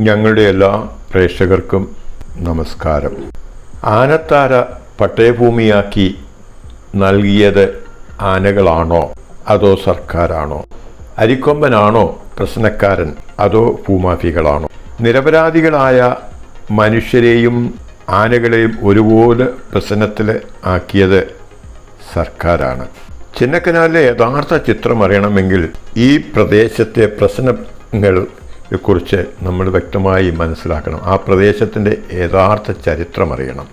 ഞങ്ങളുടെ എല്ലാ പ്രേക്ഷകർക്കും നമസ്കാരം. ആനത്താര പട്ടയഭൂമിയാക്കി നൽകിയത് ആനകളാണോ? അതോ സർക്കാരാണോ? അരിക്കൊമ്പനാണോ പ്രശ്നക്കാരൻ? അതോ ഭൂമാഫികളാണോ? നിരപരാധികളായ മനുഷ്യരെയും ആനകളെയും ഒരുപോലെ പ്രശ്നത്തിൽ ആക്കിയത് സർക്കാരാണ്. ചിന്നക്കനാലിലെ യഥാർത്ഥ ചിത്രം അറിയണമെങ്കിൽ ഈ പ്രദേശത്തെ പ്രശ്നങ്ങളെ കുറിച്ച് നമ്മൾ വ്യക്തമായി മനസ്സിലാക്കണം. ആ പ്രദേശത്തിന്റെ യഥാർത്ഥ ചരിത്രം അറിയണം.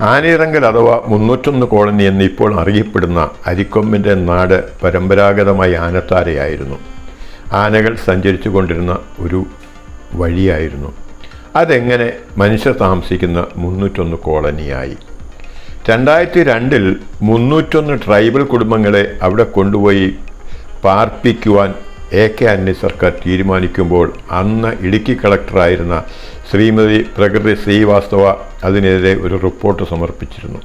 ആനയിറങ്കൽ അഥവാ മുന്നൂറ്റൊന്ന് കോളനി എന്ന് ഇപ്പോൾ അറിയപ്പെടുന്ന അരിക്കൊമ്പിന്റെ നാട് പരമ്പരാഗതമായി ആനത്താരയായിരുന്നു. ആനകൾ സഞ്ചരിച്ചു കൊണ്ടിരുന്ന ഒരു വഴിയായിരുന്നു. അതെങ്ങനെ മനുഷ്യർ താമസിക്കുന്ന മുന്നൂറ്റൊന്ന് കോളനിയായി? രണ്ടായിരത്തി രണ്ടിൽ മുന്നൂറ്റൊന്ന് ട്രൈബൽ കുടുംബങ്ങളെ അവിടെ കൊണ്ടുപോയി പാർപ്പിക്കുവാൻ എ കെ ആന്റണി സർക്കാർ തീരുമാനിക്കുമ്പോൾ അന്ന് ഇടുക്കി കളക്ടറായിരുന്ന ശ്രീമതി പ്രകൃതി ശ്രീവാസ്തവ അതിനെതിരെ ഒരു റിപ്പോർട്ട് സമർപ്പിച്ചിരുന്നു.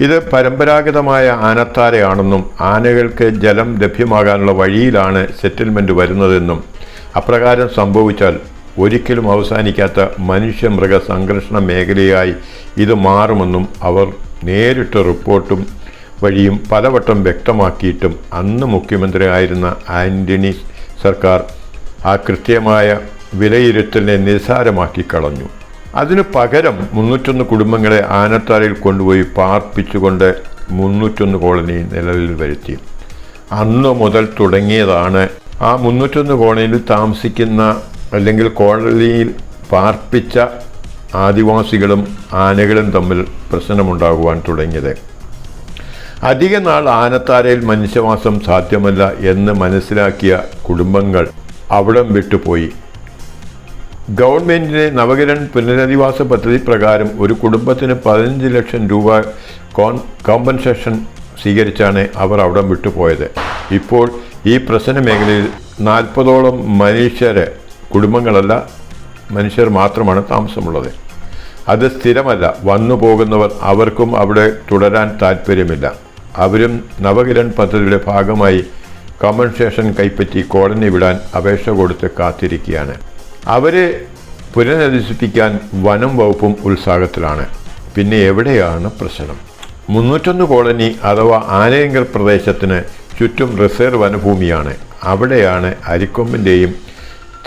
ഇത് പരമ്പരാഗതമായ ആനത്താരയാണെന്നും ആനകൾക്ക് ജലം ലഭ്യമാകാനുള്ള വഴിയിലാണ് സെറ്റിൽമെന്റ് വരുന്നതെന്നും അപ്രകാരം സംഭവിച്ചാൽ ഒരിക്കലും അവസാനിക്കാത്ത മനുഷ്യ മൃഗ സംഘർഷണ മേഖലയായി ഇത് മാറുമെന്നും അവർ നേരിട്ട് റിപ്പോർട്ടും വഴിയും പലവട്ടം വ്യക്തമാക്കിയിട്ടും അന്ന് മുഖ്യമന്ത്രിയായിരുന്ന ആന്റണി സർക്കാർ ആ കൃത്യമായ വിലയിരുത്തലിനെ നിസ്സാരമാക്കി കളഞ്ഞു. അതിനു പകരം മുന്നൂറ്റൊന്ന് കുടുംബങ്ങളെ ആനത്താരയിൽ കൊണ്ടുപോയി പാർപ്പിച്ചുകൊണ്ട് മുന്നൂറ്റൊന്ന് കോളനി നിലവിൽ വരുത്തി. അന്ന് മുതൽ തുടങ്ങിയതാണ് ആ മുന്നൂറ്റൊന്ന് കോളനിയിൽ താമസിക്കുന്ന അല്ലെങ്കിൽ കോളനിയിൽ പാർപ്പിച്ച ആദിവാസികളും ആനകളും തമ്മിൽ പ്രശ്നമുണ്ടാകുവാൻ തുടങ്ങിയത്. അധിക നാൾ ആനത്താരയിൽ മനുഷ്യവാസം സാധ്യമല്ല എന്ന് മനസ്സിലാക്കിയ കുടുംബങ്ങൾ അവിടം വിട്ടുപോയി. ഗവൺമെന്റിന്റെ നവകിരൺ പുനരധിവാസ പദ്ധതി പ്രകാരം ഒരു കുടുംബത്തിന് പതിനഞ്ച് ലക്ഷം രൂപ കോൺ കോമ്പൻസേഷൻ സ്വീകരിച്ചാണ് അവർ അവിടം വിട്ടുപോയത്. ഇപ്പോൾ ഈ പ്രശ്ന മേഖലയിൽ നാൽപ്പതോളം മനുഷ്യരെ കുടുംബങ്ങളല്ല മനുഷ്യർ മാത്രമാണ് താമസമുള്ളത്. അത് സ്ഥിരമല്ല. വന്നു പോകുന്നവർ അവർക്കും അവിടെ തുടരാൻ താല്പര്യമില്ല അവരും നവകിരൺ പദ്ധതിയുടെ ഭാഗമായി കോമ്പൻസേഷൻ കൈപ്പറ്റി കോളനി വിടാൻ അപേക്ഷ കൊടുത്ത് കാത്തിരിക്കുകയാണ്. അവരെ പുനരധിവസിപ്പിക്കാൻ വനം വകുപ്പും ഉത്സാഹത്തിലാണ്. പിന്നെ എവിടെയാണ് പ്രശ്നം? മുന്നൂറ്റൊന്ന് കോളനി അഥവാ ആനയങ്കൽ പ്രദേശത്തിന് ചുറ്റും റിസർവ് വനഭൂമിയാണ്. അവിടെയാണ് അരിക്കൊമ്പിന്റെയും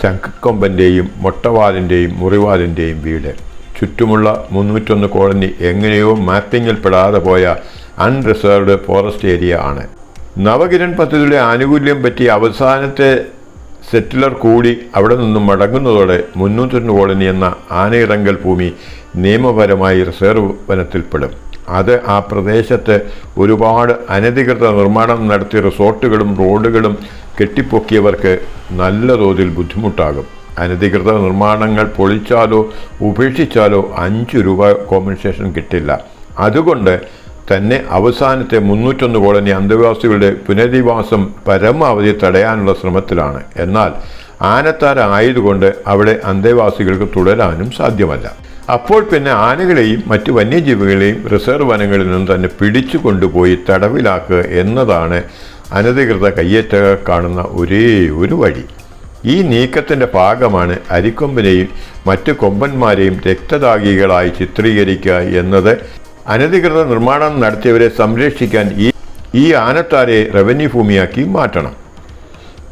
ചങ്കക്കൊമ്പന്റെയും മൊട്ടവാലിന്റെയും മുറിവാലിന്റെയും വീട്. ചുറ്റുമുള്ള മുന്നൂറ്റൊന്ന് കോളനി എങ്ങനെയോ മാപ്പിങ്ങിൽ പെടാതെ പോയ അൺറിസർവ്ഡ് ഫോറസ്റ്റ് ഏരിയ ആണ്. നവകിരൺ പദ്ധതിയുടെ ആനുകൂല്യം പറ്റി അവസാനത്തെ സെറ്റിലർ കൂടി അവിടെ നിന്നും മടങ്ങുന്നതോടെ മുന്നൂറ്റൊന്ന് കോളനി എന്ന ആനയിറങ്കൽ ഭൂമി നിയമപരമായി റിസർവ് വനത്തിൽപ്പെടും. അത് ആ പ്രദേശത്ത് ഒരുപാട് അനധികൃത നിർമ്മാണം നടത്തിയ റിസോർട്ടുകളും റോഡുകളും കെട്ടിപ്പൊക്കിയവർക്ക് നല്ല തോതിൽ ബുദ്ധിമുട്ടാകും. അനധികൃത നിർമ്മാണങ്ങൾ പൊളിച്ചാലോ ഉപേക്ഷിച്ചാലോ അഞ്ച് രൂപ കോമ്പൻസേഷൻ കിട്ടില്ല. അതുകൊണ്ട് തന്നെ അവസാനത്തെ മുന്നൂറ്റൊന്ന് കോളനി അന്തേവാസികളുടെ പുനരധിവാസം പരമാവധി തടയാനുള്ള ശ്രമത്തിലാണ്. എന്നാൽ ആനത്താര ആയതുകൊണ്ട് അവിടെ അന്തേവാസികൾക്ക് തുടരാനും സാധ്യമല്ല. അപ്പോൾ പിന്നെ ആനകളെയും മറ്റ് വന്യജീവികളെയും റിസർവ് വനങ്ങളിൽ നിന്ന് തന്നെ പിടിച്ചു കൊണ്ടുപോയി തടവിലാക്കുക എന്നതാണ് അനധികൃത കയ്യേറ്റകൾ കാണുന്ന ഒരേ ഒരു വഴി. ഈ നീക്കത്തിന്റെ ഭാഗമാണ് അരിക്കൊമ്പനെയും മറ്റ് കൊമ്പന്മാരെയും രക്തദാഗികളായി ചിത്രീകരിക്കുക എന്നത് അനധികൃത നിർമ്മാണം നടത്തിയവരെ സംരക്ഷിക്കാൻ ഈ ഈ ആനത്താരെ റവന്യൂ ഭൂമിയാക്കി മാറ്റണം.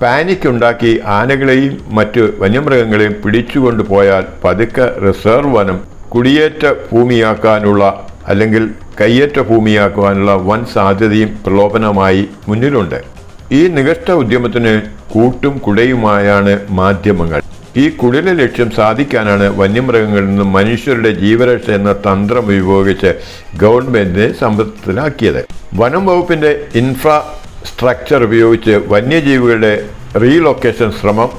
പാനിക് ഉണ്ടാക്കി ആനകളെയും മറ്റ് വന്യമൃഗങ്ങളെയും പിടിച്ചുകൊണ്ടു പോയാൽ പതുക്കെ റിസർവ് വനം കുടിയേറ്റ ഭൂമിയാക്കാനുള്ള അല്ലെങ്കിൽ കയ്യേറ്റ ഭൂമിയാക്കുവാനുള്ള വൻ സാധ്യതയും പ്രലോഭനമായി മുന്നിലുണ്ട്. ഈ നികഷ്ട ഉദ്യമത്തിന് കൂട്ടും കുടയുമായാണ് മാധ്യമങ്ങൾ. ഈ കുടില ലക്ഷ്യം സാധിക്കാനാണ് വന്യമൃഗങ്ങളിൽ നിന്നും മനുഷ്യരുടെ ജീവരക്ഷ എന്ന തന്ത്രം ഉപയോഗിച്ച് ഗവൺമെന്റിനെ സമ്പത്തിലാക്കിയത് വനം വകുപ്പിന്റെ ഇൻഫ്രാസ്ട്രക്ചർ ഉപയോഗിച്ച് വന്യജീവികളുടെ റീലൊക്കേഷൻ ശ്രമം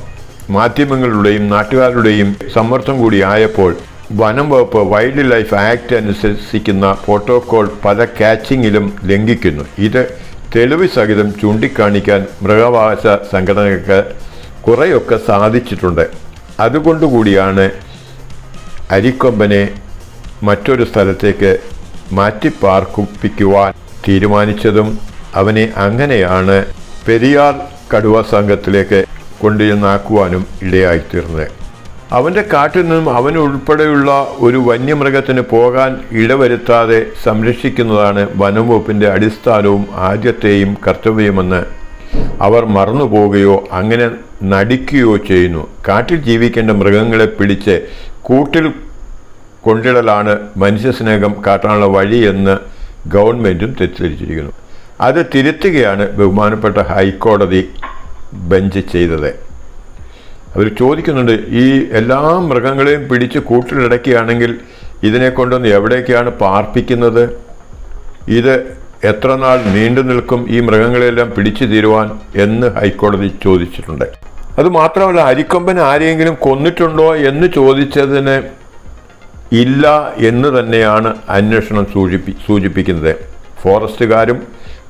മാധ്യമങ്ങളുടെയും നാട്ടുകാരുടെയും സമ്മർദ്ദം കൂടി ആയപ്പോൾ വനം വകുപ്പ് വൈൽഡ് ലൈഫ് ആക്ട് അനുസരിക്കുന്ന പ്രോട്ടോകോൾ പല കാച്ചിങ്ങിലും ലംഘിക്കുന്നു. ഇത് തെളിവ് സഹിതം ചൂണ്ടിക്കാണിക്കാൻ മൃഗാവകാശ സംഘടനകൾക്ക് കുറേയൊക്കെ സാധിച്ചിട്ടുണ്ട്. അതുകൊണ്ടുകൂടിയാണ് അരിക്കൊമ്പനെ മറ്റൊരു സ്ഥലത്തേക്ക് മാറ്റിപ്പാർപ്പിക്കുവാൻ തീരുമാനിച്ചതും അവനെ അങ്ങനെയാണ് പെരിയാർ കടുവ സംഘത്തിലേക്ക് കൊണ്ടുചെന്നാക്കുവാനും ഇടയായിത്തീർന്നത്. അവന്റെ കാട്ടിൽ നിന്നും അവനുൾപ്പെടെയുള്ള ഒരു വന്യമൃഗത്തിന് പോകാൻ ഇടവരുത്താതെ സംരക്ഷിക്കുന്നതാണ് വനംവകുപ്പിന്റെ അടിസ്ഥാനവും ആദ്യത്തെയും കർത്തവ്യമെന്ന് അവർ മറന്നുപോവുകയോ അങ്ങനെ നടിക്കുകയോ ചെയ്യുന്നു. കാട്ടിൽ ജീവിക്കേണ്ട മൃഗങ്ങളെ പിടിച്ച് കൂട്ടിൽ കൊണ്ടിടലാണ് മനുഷ്യസ്നേഹം കാട്ടാനുള്ള വഴിയെന്ന് ഗവൺമെന്റും തെറ്റിദ്ധരിച്ചിരിക്കുന്നു. അത് തിരുത്തുകയാണ് ബഹുമാനപ്പെട്ട ഹൈക്കോടതി ബെഞ്ച് ചെയ്തത്. അവർ ചോദിക്കുന്നുണ്ട് ഈ എല്ലാ മൃഗങ്ങളെയും പിടിച്ച് കൂട്ടിലടക്കുകയാണെങ്കിൽ ഇതിനെ കൊണ്ടൊന്ന് എവിടേക്കാണ് പാർപ്പിക്കുന്നത്? ഇത് എത്ര നാൾ നീണ്ടു നിൽക്കും ഈ മൃഗങ്ങളെല്ലാം പിടിച്ചു തീരുവാൻ എന്ന് ഹൈക്കോടതി ചോദിച്ചിട്ടുണ്ട്. അതുമാത്രമല്ല അരിക്കൊമ്പൻ ആരെയെങ്കിലും കൊന്നിട്ടുണ്ടോ എന്ന് ചോദിച്ചതിന് ഇല്ല എന്ന് തന്നെയാണ് അന്വേഷണം സൂചിപ്പി സൂചിപ്പിക്കുന്നത്. ഫോറസ്റ്റുകാരും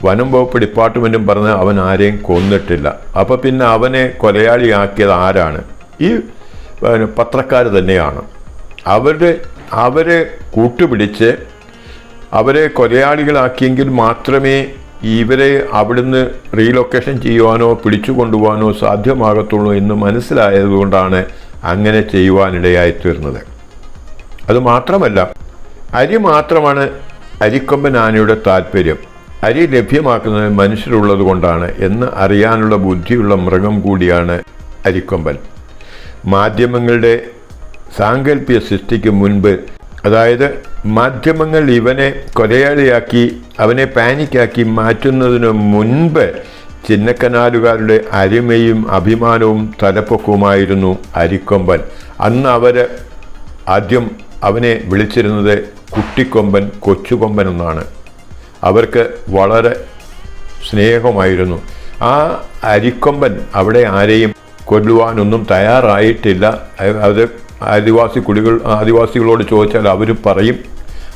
വനം വകുപ്പ് ഡിപ്പാർട്ട്മെന്റും പറഞ്ഞ് അവൻ ആരെയും കൊന്നിട്ടില്ല. അപ്പോൾ പിന്നെ അവനെ കൊലയാളിയാക്കിയത് ആരാണ്? ഈ പത്രക്കാർ തന്നെയാണ്. അവരുടെ അവരെ കൂട്ടുപിടിച്ച് അവരെ കൊലയാളികളാക്കിയെങ്കിൽ മാത്രമേ ഇവരെ അവിടുന്ന് റീലൊക്കേഷൻ ചെയ്യുവാനോ പിടിച്ചു കൊണ്ടുപോകാനോ സാധ്യമാകത്തുള്ളൂ എന്ന് മനസ്സിലായതുകൊണ്ടാണ് അങ്ങനെ ചെയ്യുവാനിടയായി തീർന്നത് അത് മാത്രമല്ല അരി മാത്രമാണ് അരിക്കൊമ്പൻ ആനയുടെ താല്പര്യം. അരി ലഭ്യമാക്കുന്നത് മനുഷ്യരുള്ളത് കൊണ്ടാണ് എന്ന് അറിയാനുള്ള ബുദ്ധിയുള്ള മൃഗം കൂടിയാണ് അരിക്കൊമ്പൻ. മാധ്യമങ്ങളുടെ സാങ്കല്പിക സൃഷ്ടിക്ക് മുൻപ് അതായത് മാധ്യമങ്ങൾ ഇവനെ കൊലയാളിയാക്കി അവനെ പാനിക്കാക്കി മാറ്റുന്നതിന് മുൻപ് ചിന്നക്കനാലുകാരുടെ അരിമയും അഭിമാനവും തലപ്പൊക്കവുമായിരുന്നു അരിക്കൊമ്പൻ. അന്ന് അവർ ആദ്യം അവനെ വിളിച്ചിരുന്നത് കുട്ടിക്കൊമ്പൻ കൊച്ചുകൊമ്പൻ എന്നാണ്. അവർക്ക് വളരെ സ്നേഹമായിരുന്നു. ആ അരിക്കൊമ്പൻ അവിടെ ആരെയും കൊല്ലുവാനൊന്നും തയ്യാറായിട്ടില്ല. അത് ആദിവാസി കുടികൾ ആദിവാസികളോട് ചോദിച്ചാൽ അവർ പറയും.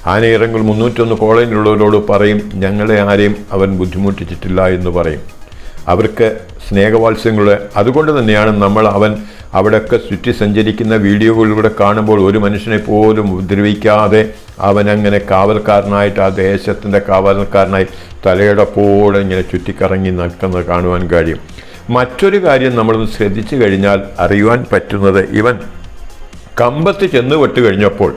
ആനയിറങ്ങൾ മുന്നൂറ്റൊന്ന് കോളേജിലുള്ളവരോട് പറയും ഞങ്ങളെ ആരെയും അവൻ ബുദ്ധിമുട്ടിച്ചിട്ടില്ല എന്ന് പറയും. അവർക്ക് സ്നേഹവാത്സ്യങ്ങളുടെ അതുകൊണ്ട് തന്നെയാണ് നമ്മൾ അവൻ അവിടെയൊക്കെ ചുറ്റി സഞ്ചരിക്കുന്ന വീഡിയോകളിലൂടെ കാണുമ്പോൾ ഒരു മനുഷ്യനെ പോലും ഉപദ്രവിക്കാതെ അവനങ്ങനെ കാവൽക്കാരനായിട്ട് ആ ദേശത്തിന്റെ കാവൽക്കാരനായി തലയുടെ പോലെ ഇങ്ങനെ ചുറ്റിക്കറങ്ങി നിൽക്കുന്നത് കാണുവാൻ കഴിയും. മറ്റൊരു കാര്യം നമ്മളൊന്ന് ശ്രദ്ധിച്ചു കഴിഞ്ഞാൽ അറിയുവാൻ പറ്റുന്നത് ഇവൻ കമ്പത്ത് ചെന്ന് പെട്ട് കഴിഞ്ഞപ്പോൾ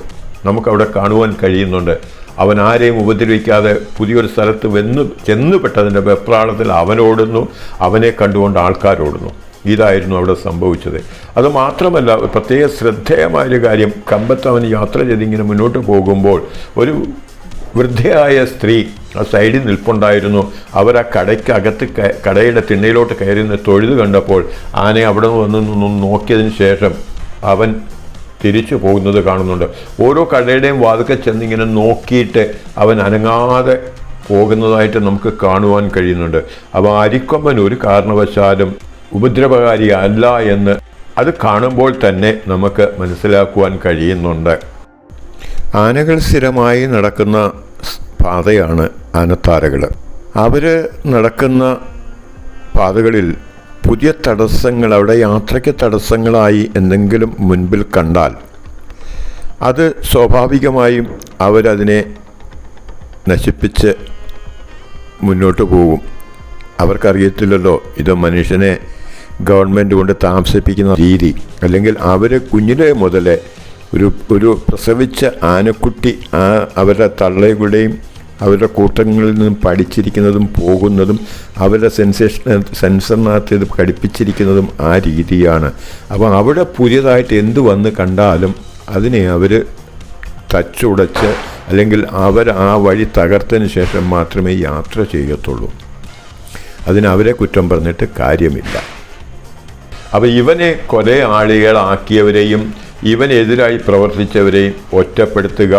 നമുക്കവിടെ കാണുവാൻ കഴിയുന്നുണ്ട്. അവൻ ആരെയും ഉപദ്രവിക്കാതെ പുതിയൊരു സ്ഥലത്ത് വെന്ന് ചെന്നുപെട്ടതിന്റെ വെപ്രാളത്തിൽ അവനോടുന്നു അവനെ കണ്ടുകൊണ്ട് ആൾക്കാരോടുന്നു. ഇതായിരുന്നു അവിടെ സംഭവിച്ചത്. അത് മാത്രമല്ല പ്രത്യേക ശ്രദ്ധേയമായൊരു കാര്യം കമ്പത്ത് അവൻ യാത്ര ചെയ്തിങ്ങനെ മുന്നോട്ട് പോകുമ്പോൾ ഒരു വൃദ്ധയായ സ്ത്രീ ആ സൈഡിൽ നിൽപ്പുണ്ടായിരുന്നു. അവർ ആ കടയ്ക്ക് അകത്ത് കടയുടെ തിണ്ണയിലോട്ട് കയറി തൊഴുത് കണ്ടപ്പോൾ ആനയെ അവിടെ നിന്ന് നോക്കിയതിന് ശേഷം അവൻ തിരിച്ചു പോകുന്നത് കാണുന്നുണ്ട്. ഓരോ കടയുടെയും വാതുക്കെ ചെന്നിങ്ങനെ നോക്കിയിട്ട് അവൻ അനങ്ങാതെ പോകുന്നതായിട്ട് നമുക്ക് കാണുവാൻ കഴിയുന്നുണ്ട്. അപ്പോൾ അരിക്കൊമ്പൻ ഒരു കാരണവശാലും ഉപദ്രവകാരി അല്ല എന്ന് അത് കാണുമ്പോൾ തന്നെ നമുക്ക് മനസ്സിലാക്കുവാൻ കഴിയുന്നുണ്ട്. ആനകൾ സ്ഥിരമായി നടക്കുന്ന പാതയാണ് ആനത്താരകൾ അവർ നടക്കുന്ന പാതകളിൽ പുതിയ തടസ്സങ്ങൾ അവിടെ യാത്രയ്ക്ക് തടസ്സങ്ങളായി എന്തെങ്കിലും മുൻപിൽ കണ്ടാൽ അത് സ്വാഭാവികമായും അവരതിനെ നശിപ്പിച്ച് മുന്നോട്ട് പോകും. അവർക്കറിയത്തില്ലല്ലോ ഇത് മനുഷ്യനെ ഗവൺമെന്റ് കൊണ്ട് താമസിപ്പിക്കുന്ന രീതി. അല്ലെങ്കിൽ അവർ കുഞ്ഞിലെ മുതലേ ഒരു ഒരു പ്രസവിച്ച ആനക്കുട്ടി ആ അവരുടെ തള്ളയുടെയും അവരുടെ കൂട്ടങ്ങളിൽ നിന്നും പഠിച്ചിരിക്കുന്നതും പോകുന്നതും അവരുടെ സെൻസേഷൻ സെൻസറിനകത്ത് ഇത് ഘടിപ്പിച്ചിരിക്കുന്നതും ആ രീതിയാണ്. അപ്പോൾ അവിടെ പുതിയതായിട്ട് എന്ത് വന്ന് കണ്ടാലും അതിനെ അവർ തച്ചുടച്ച് അല്ലെങ്കിൽ അവർ ആ വഴി തകർത്തതിന് ശേഷം മാത്രമേ യാത്ര ചെയ്യത്തുള്ളൂ. അതിനവരെ കുറ്റം പറഞ്ഞിട്ട് കാര്യമില്ല. അപ്പോൾ ഇവനെ കുറേ ആളുകളാക്കിയവരെയും ഇവനെതിരായി പ്രവർത്തിച്ചവരെയും ഒറ്റപ്പെടുത്തുക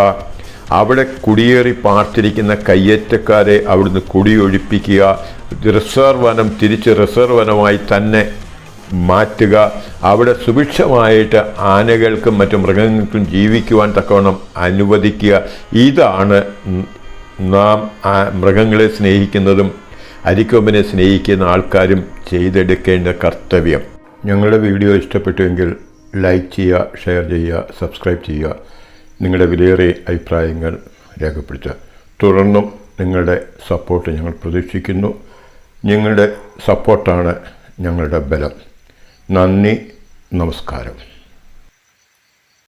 അവിടെ കുടിയേറി പാർത്തിരിക്കുന്ന കയ്യേറ്റക്കാരെ അവിടുന്ന് കുടിയൊഴിപ്പിക്കുക റിസർവ് വനം തിരിച്ച് റിസർവ് വനമായി തന്നെ മാറ്റുക. അവിടെ സുഭിക്ഷമായിട്ട് ആനകൾക്കും മറ്റു മൃഗങ്ങൾക്കും ജീവിക്കുവാൻ തക്കവണ്ണം അനുവദിക്കുക. ഇതാണ് നാം മൃഗങ്ങളെ സ്നേഹിക്കുന്നതും അരിക്കൊമ്പിനെ സ്നേഹിക്കുന്ന ആൾക്കാരും ചെയ്തെടുക്കേണ്ട കർത്തവ്യം. ഞങ്ങളുടെ വീഡിയോ ഇഷ്ടപ്പെട്ടുവെങ്കിൽ ലൈക്ക് ചെയ്യുക ഷെയർ ചെയ്യുക സബ്സ്ക്രൈബ് ചെയ്യുക. നിങ്ങളുടെ വിലയേറിയ അഭിപ്രായങ്ങൾ രേഖപ്പെടുത്തുക. തുടർന്നും നിങ്ങളുടെ സപ്പോർട്ട് ഞങ്ങൾ പ്രതീക്ഷിക്കുന്നു. നിങ്ങളുടെ സപ്പോർട്ടാണ് ഞങ്ങളുടെ ബലം. നന്ദി നമസ്കാരം.